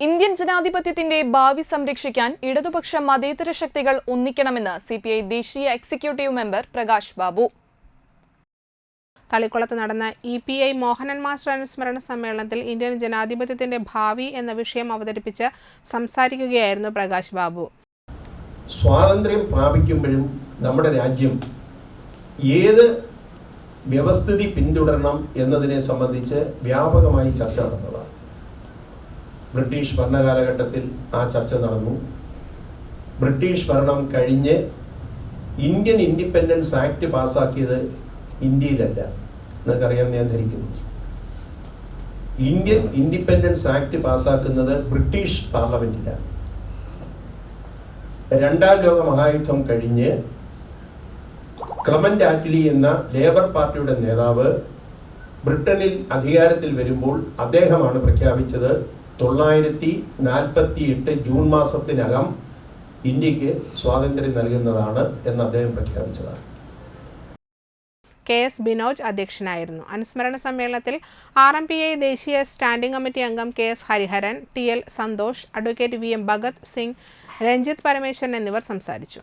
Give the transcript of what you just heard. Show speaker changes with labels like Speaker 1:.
Speaker 1: Indian ജനാധിപത്യത്തിന്റെ ഭാവി സംരക്ഷിക്കാൻ ഇടതുപക്ഷ മതേതര ശക്തികൾ ഒന്നിക്കണമെന്ന് സിപിഐ പി ഐ ദേശീയ എക്സിക്യൂട്ടീവ് മെമ്പർ പ്രകാശ് ബാബു.
Speaker 2: തളിക്കുളത്ത് നടന്ന E P I Mohanan master അനുസ്മരണ സമ്മേളനത്തിൽ ഇന്ത്യൻ ജനാധിപത്യത്തിന്റെ ഭാവി എന്ന വിഷയം അവതരിപ്പിച്ച് സംസാരിക്കുകയായിരുന്നു പ്രകാശ് ബാബു.
Speaker 3: സ്വാതന്ത്ര്യം പ്രാപിക്കുമ്പോഴും നമ്മുടെ രാജ്യം ഏത് വ്യവസ്ഥിതി പിന്തുടരണം എന്നതിനെ സംബന്ധിച്ച് വ്യാപകമായി ചർച്ച നടന്നതാണ്. ബ്രിട്ടീഷ് ഭരണകാലഘട്ടത്തിൽ ആ ചർച്ച നടന്നു. ബ്രിട്ടീഷ് ഭരണം കഴിഞ്ഞ് ഇന്ത്യൻ ഇൻഡിപെൻഡൻസ് ആക്ട് പാസ്സാക്കിയത് ഇന്ത്യയിലല്ല. നിങ്ങൾക്കറിയാം ഞാൻ ധരിക്കുന്നു. ഇന്ത്യൻ ഇൻഡിപെൻഡൻസ് ആക്ട് പാസ്സാക്കുന്നത് ബ്രിട്ടീഷ് പാർലമെന്റിലാണ്. രണ്ടാം ലോക മഹായുദ്ധം കഴിഞ്ഞ് ക്ലമന്റ് ആറ്റ്ലി എന്ന ലേബർ പാർട്ടിയുടെ നേതാവ് ബ്രിട്ടനിൽ അധികാരത്തിൽ വരുമ്പോൾ അദ്ദേഹമാണ് പ്രഖ്യാപിച്ചത് തൊള്ളായിരത്തി നാൽപ്പത്തി എട്ട് ജൂൺ മാസത്തിനകം ഇന്ത്യയ്ക്ക് സ്വാതന്ത്ര്യം നൽകുന്നതാണ് എന്ന് അദ്ദേഹം പ്രഖ്യാപിച്ചതാണ്.
Speaker 2: കെ എസ് ബിനോജ് അധ്യക്ഷനായിരുന്നു. അനുസ്മരണ സമ്മേളനത്തിൽ ആർ എം പി ഐ ദേശീയ സ്റ്റാൻഡിംഗ് കമ്മിറ്റി അംഗം K S Hariharan T L Santhosh advocate V M Bhagat Singh Ranjith Parameswaran എന്നിവർ സംസാരിച്ചു.